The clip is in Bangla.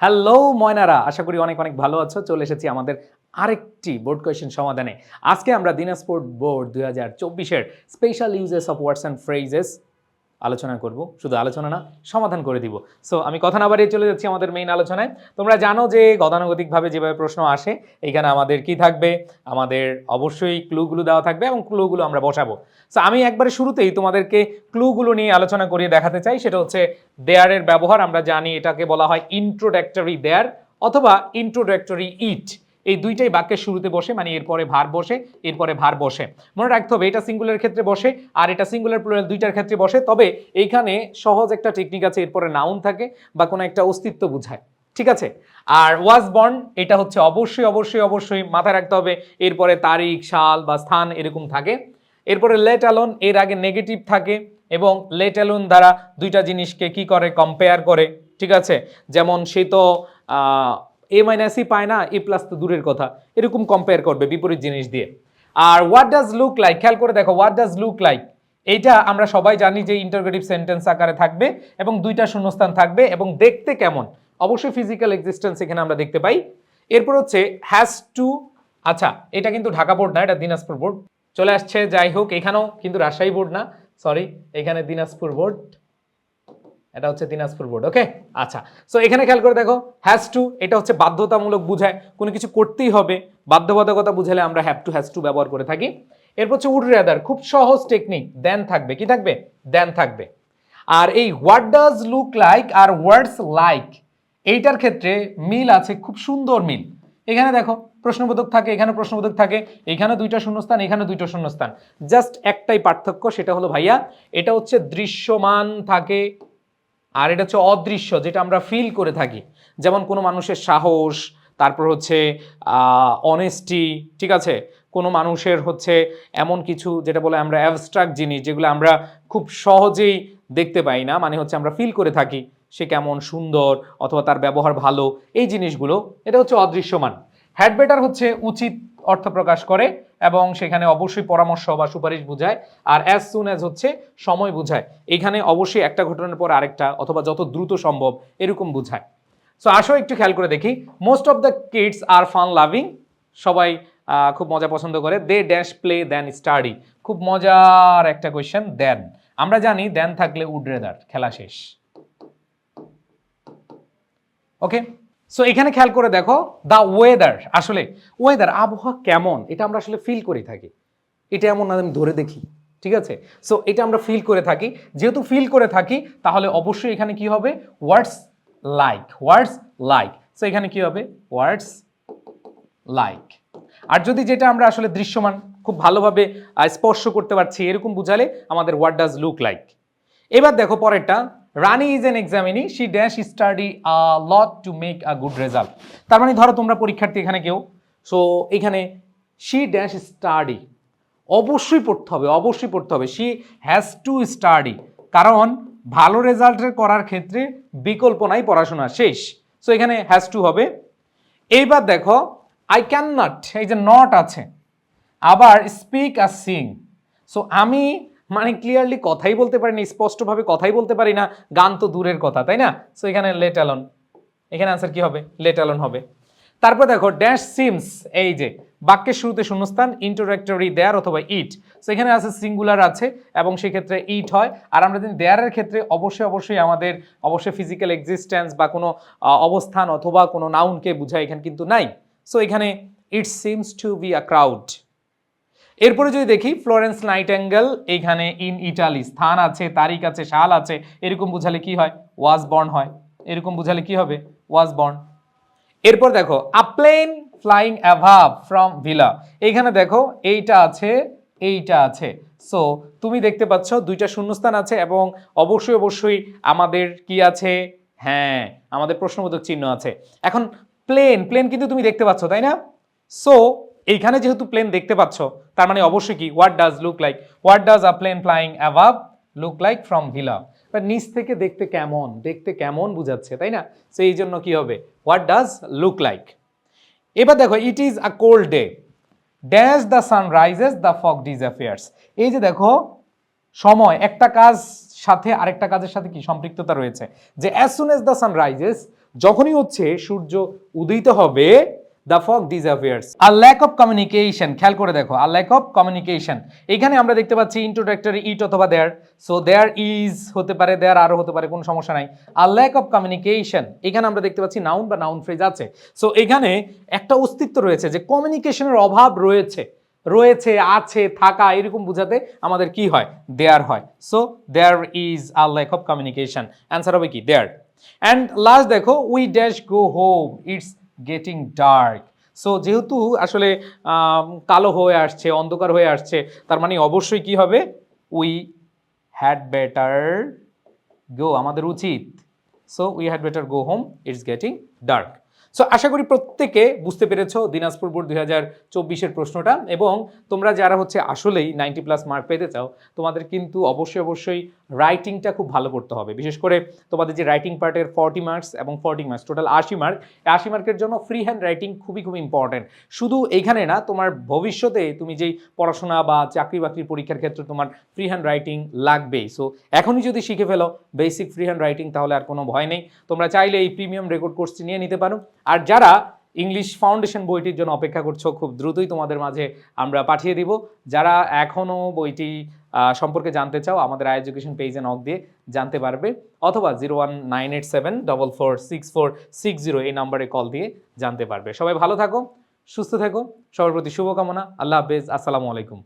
হ্যালো ময়নারা, আশা করি অনেক অনেক ভালো আছো। চলে এসেছি আমাদের আরেকটি বোর্ড কোয়েশ্চেন সমাধানে। আজকে আমরা দিনাজপুর বোর্ড দুই হাজার চব্বিশের special uses of words and phrases আলোচনা করব, শুধু আলোচনা না, সমাধান করে দিব। সো আমি কথা না বাড়িয়ে চলে যাচ্ছি আমাদের মেইন আলোচনায়। তোমরা জানো যে গতানুগতিকভাবে যেভাবে প্রশ্ন আসে, এইখানে আমাদের কি থাকবে? আমাদের অবশ্যই ক্লুগুলো দেওয়া থাকবে এবং ক্লুগুলো আমরা বসাবো। সো আমি একবারে শুরুতেই তোমাদেরকে ক্লুগুলো নিয়ে আলোচনা করিয়ে দেখাতে চাই। সেটা হচ্ছে দেয়ারের ব্যবহার। আমরা জানি এটাকে বলা হয় ইন্ট্রোডাক্টরি দেয়ার অথবা ইন্ট্রোডাক্টরি ইট এই দুইটাই বাক্যের শুরুতে বসে মানে এরপরে ভার বসে, এরপরে ভার বসে। মনে রাখতে হবে, এটা সিঙ্গুলার ক্ষেত্রে বসে, আর এটা সিঙ্গুলার প্লুরাল দুইটার ক্ষেত্রে বসে। তবে এইখানে সহজ একটা টেকনিক আছে, এরপরে নাউন থাকে বা কোনো একটা অস্তিত্ব বোঝায়। ঠিক আছে? আর ওয়াজ বর্ন এটা হচ্ছে অবশ্যই অবশ্যই অবশ্যই মাথায় রাখতে হবে, এরপরে তারিখ, সাল বা স্থান এরকম থাকে। এরপরে লেট অ্যালোন এর আগে নেগেটিভ থাকে এবং লেট অ্যালোন দ্বারা দুইটা জিনিসকে কি করে? কম্পেয়ার করে। ঠিক আছে? যেমন সে তো এ মাইনাসই পায় না এ প্লাস তো দূরের কথা। এরকম কম্পেয়ার করবে বিপরীত জিনিস দিয়ে। আর হোয়াট ডাজ লুক লাইক খেয়াল করে দেখো হোয়াট ডাজ লুক লাইক এইটা আমরা সবাই জানি যে ইন্টারগ্রেটিভ সেন্টেন্স আকারে থাকবে এবং দুইটা শূন্যস্থান থাকবে এবং দেখতে কেমন। অবশ্যই ফিজিক্যাল এক্সিস্টেন্স এখানে আমরা দেখতে পাই। এরপর হচ্ছে হ্যাজ টু আচ্ছা এটা কিন্তু ঢাকা বোর্ড না, এটা দিনাজপুর বোর্ড। চলে আসছে, যাই হোক, এখানেও কিন্তু রাজশাহী বোর্ড না সরি এখানে দিনাজপুর বোর্ড। এটা হচ্ছে দিনাজপুর বোর্ড ওকে আচ্ছা সো এখানে খেয়াল করে দেখো হ্যাজ টু এটা হচ্ছে বাধ্যতামূলক বুঝায়, কোনো কিছু করতেই হবে, বাধ্যবাধকতা বুঝালে আমরা হ্যাভ টু হ্যাজ টু ব্যবহার করে থাকি। এরপর হচ্ছে উড রেদার খুব সহজ টেকনিক দেন থাকবে, কি থাকবে? দেন থাকবে। আর এই হোয়াট ডাজ লুক লাইক আর ওয়ার্ডস লাইক এইটার ক্ষেত্রে মিল আছে, খুব সুন্দর মিল। এখানে দেখো, প্রশ্নবোধক থাকে, এখানে প্রশ্নবোধক থাকে, এখানে দুইটা শূন্যস্থান, এখানে দুইটা শূন্যস্থান। জাস্ট একটাই পার্থক্য, সেটা হলো ভাইয়া, এটা হচ্ছে দৃশ্যমান থাকে আর এটা হচ্ছে অদৃশ্য, যেটা আমরা ফিল করে থাকি। যেমন কোনো মানুষের সাহস, তারপর হচ্ছে অনেস্টি ঠিক আছে? কোনো মানুষের হচ্ছে এমন কিছু, যেটা বলে আমরা অ্যাবস্ট্রাক্ট জিনিস, যেগুলো আমরা খুব সহজেই দেখতে পাই না মানে হচ্ছে আমরা ফিল করে থাকি সে কেমন, সুন্দর, অথবা তার ব্যবহার ভালো, এই জিনিসগুলো, এটা হচ্ছে অদৃশ্যমান। হ্যাড বেটার হচ্ছে উচিত অর্থ প্রকাশ করে এবং সেখানে অবশ্যই পরামর্শ বা সুপারিশ বোঝায়। আর অ্যাজ সুন অ্যাজ হচ্ছে সময় বোঝায়। এখানে অবশ্যই একটা ঘটনার পর আরেকটা অথবা যত দ্রুত সম্ভব এরকম বোঝায়। সো আসো একটু খেয়াল করে দেখি। Most of the kids are fun loving সবাই খুব মজা পছন্দ করে। They dash play then study খুব মজার একটা কোয়েশ্চেন দেন আমরা জানি দেন থাকলে উড রেদার খেলা শেষ। ওকে সো এখানে খেয়াল করে দেখো দ্য ওয়েদার আসলে ওয়েদার আবহাওয়া কেমন? এটা আমরা আসলে ফিল করে থাকি। এটা এমন আমি ধরে দেখি, ঠিক আছে? সো এটা আমরা ফিল করে থাকি। যেহেতু ফিল করে থাকি, তাহলে অবশ্যই এখানে কি হবে? Words like words like so এখানে কি হবে? ওয়ার্ডস লাইক আর যদি যেটা আমরা আসলে দৃশ্যমান, খুব ভালোভাবে স্পর্শ করতে পারছি, এরকম বুঝালে আমাদের হোয়াট ডাজ লুক লাইক এবার দেখো পরেরটা Rani is an examinee she dash study lot to make a good result তার মানে ধরো তোমরা পরীক্ষার্থী এখানে কেউ। সো এখানে শি ড্যাশ স্টাডি অবশ্যই পড়তে হবে, অবশ্যই পড়তে হবে। শি হ্যাজ টু স্টাডি কারণ ভালো রেজাল্টের করার ক্ষেত্রে বিকল্প নাই, পড়াশোনা শেষ। সো এখানে হ্যাজ টু হবে। এইবার দেখো আই ক্যান নট এই যে নট আছে। আবার স্পিক আর সিং সো আমি মানে ক্লিয়ারলি কথাই বলতে পারি না স্পষ্টভাবে কথাই বলতে পারি না, গান তো দূরের কথা, তাই না? সো এখানে লেট অ্যালন এখানে আনসার কি হবে? লেট অ্যালন হবে। তারপর দেখো ড্যাশ সিমস এই যে, বাক্যের শুরুতে শূন্যস্থান ইন্টারোডাক্টরি দেয়ার অথবা ইট সো এখানে আছে সিঙ্গুলার আছে, এবং সেক্ষেত্রে ইট হয়, আর আমরা যদি দেয়ারের ক্ষেত্রে অবশ্যই অবশ্যই আমাদের, অবশ্যই ফিজিক্যাল এক্সিস্টেন্স বা কোনো অবস্থান অথবা কোনো নাউনকে বোঝায় এখানে কিন্তু নাই। সো এখানে it seems to be a crowd এরপরে যদি দেখি ফ্লোরেন্স নাইটেঙ্গেল এইখানে ইন ইটালি স্থান আছে, তারিখ আছে, সাল আছে, এরকম বুঝালে কি হয়? ওয়াজ বর্ন হয়। এরকম বুঝালে কি হবে? ওয়াজ বর্ন এরপর দেখো a plane flying above from below এইখানে দেখো, এইটা আছে এইটা আছে। সো তুমি দেখতে পাচ্ছ দুইটা শূন্যস্থান আছে এবং অবশ্যই অবশ্যই আমাদের কি আছে? হ্যাঁ আমাদের প্রশ্নবোধক চিহ্ন আছে। এখন প্লেন প্লেন কিন্তু তুমি দেখতে পাচ্ছ, তাই না? সো এইখানে যেহেতু প্লেন দেখতে পাচ্ছ, তার মানে অবশ্যই কি? What does look like what does a plane flying above look like from below বা নিচ থেকে দেখতে কেমন? দেখতে কেমন বুঝাচ্ছে, তাই না? সো এই জন্য কি হবে? হোয়াট ডাজ লুক লাইক এবার দেখো it is a cold day dash the sun rises the fog disappears এই যে দেখো, সময়, একটা কাজ সাথে আরেকটা কাজের সাথে কি? সম্পৃক্ততা রয়েছে। যে as soon as the sun rises যখনই হচ্ছে, সূর্য উদিত হবে দ্য ফগ ডিসঅ্যাপিয়ার্স আর ল্যাক অফ কমিউনিকেশন খেয়াল করে দেখো আর ল্যাক অফ কমিউনিকেশন এখানে আমরা দেখতে পাচ্ছি ইন্ট্রোডাক্টরি ইট অথবা দেয়ার সো দেয়ার ইজ হতে পারে দেয়ার আরও হতে পারে, কোনো সমস্যা নাই। আর ল্যাক অফ কমিউনিকেশন এখানে আমরা দেখতে পাচ্ছি নাউন বা নাউন ফ্রেজ আছে। সো এখানে একটা অস্তিত্ব রয়েছে যে কমিউনিকেশনের অভাব রয়েছে। রয়েছে, আছে, থাকা, এরকম বোঝাতে আমাদের কি হয়? দেয়ার হয়। সো দেয়ার ইজ আর ল্যাক অফ কমিউনিকেশন অ্যান্সার হবে কি? দেয়ার অ্যান্ড লাস্ট দেখো we dash go home it's getting dark so যেহেতু আসলে কালো হয়ে আসছে, অন্ধকার হয়ে আসছে, তার মানে অবশ্যই কি হবে? উই হ্যাড বেটার গো আমাদের উচিত। So we had better go home it's getting dark so আশা করি প্রত্যেকে বুঝতে পেরেছ দিনাজপুর বোর্ড দুই হাজার চব্বিশের প্রশ্নটা এবং তোমরা যারা হচ্ছে আসলেই নাইনটি প্লাস মার্ক পেতে চাও, তোমাদের কিন্তু অবশ্যই অবশ্যই রাইটিংটা খুব ভালো করতে হবে। বিশেষ করে তোমাদের যে রাইটিং পার্টের ফর্টি মার্কস এবং ফর্টি মার্কস টোটাল আশি মার্ক আশি মার্কের জন্য ফ্রি হ্যান্ড রাইটিং খুবই খুব ইম্পর্টেন্ট শুধু এইখানে না, তোমার ভবিষ্যতে তুমি যেই পড়াশোনা বা চাকরি বাকরি পরীক্ষার ক্ষেত্রে তোমার ফ্রি হ্যান্ড রাইটিং লাগবেই। সো এখনই যদি শিখে ফেলো বেসিক ফ্রি হ্যান্ড রাইটিং তাহলে আর কোনো ভয় নেই। তোমরা চাইলে এই প্রিমিয়াম রেকর্ড কোর্সটি নিয়ে নিতে পারো। আর যারা ইংলিশ ফাউন্ডেশন বইটির জন্য অপেক্ষা করছ, খুব দ্রুতই তোমাদের মাঝে আমরা পাঠিয়ে দিব। যারা এখনও বইটি সম্পর্কে জানতে চাও, আমাদের আই এডুকেশন পেজে নক দিয়ে জানতে পারবে। অথবা zero one nine eight seven double four six four six zero এই নাম্বারে কল দিয়ে জানতে পারবে। সবাই ভালো থাকো, সুস্থ থেকো, সবার প্রতি শুভকামনা। আল্লাহ হাফেজ, আসসালামু আলাইকুম।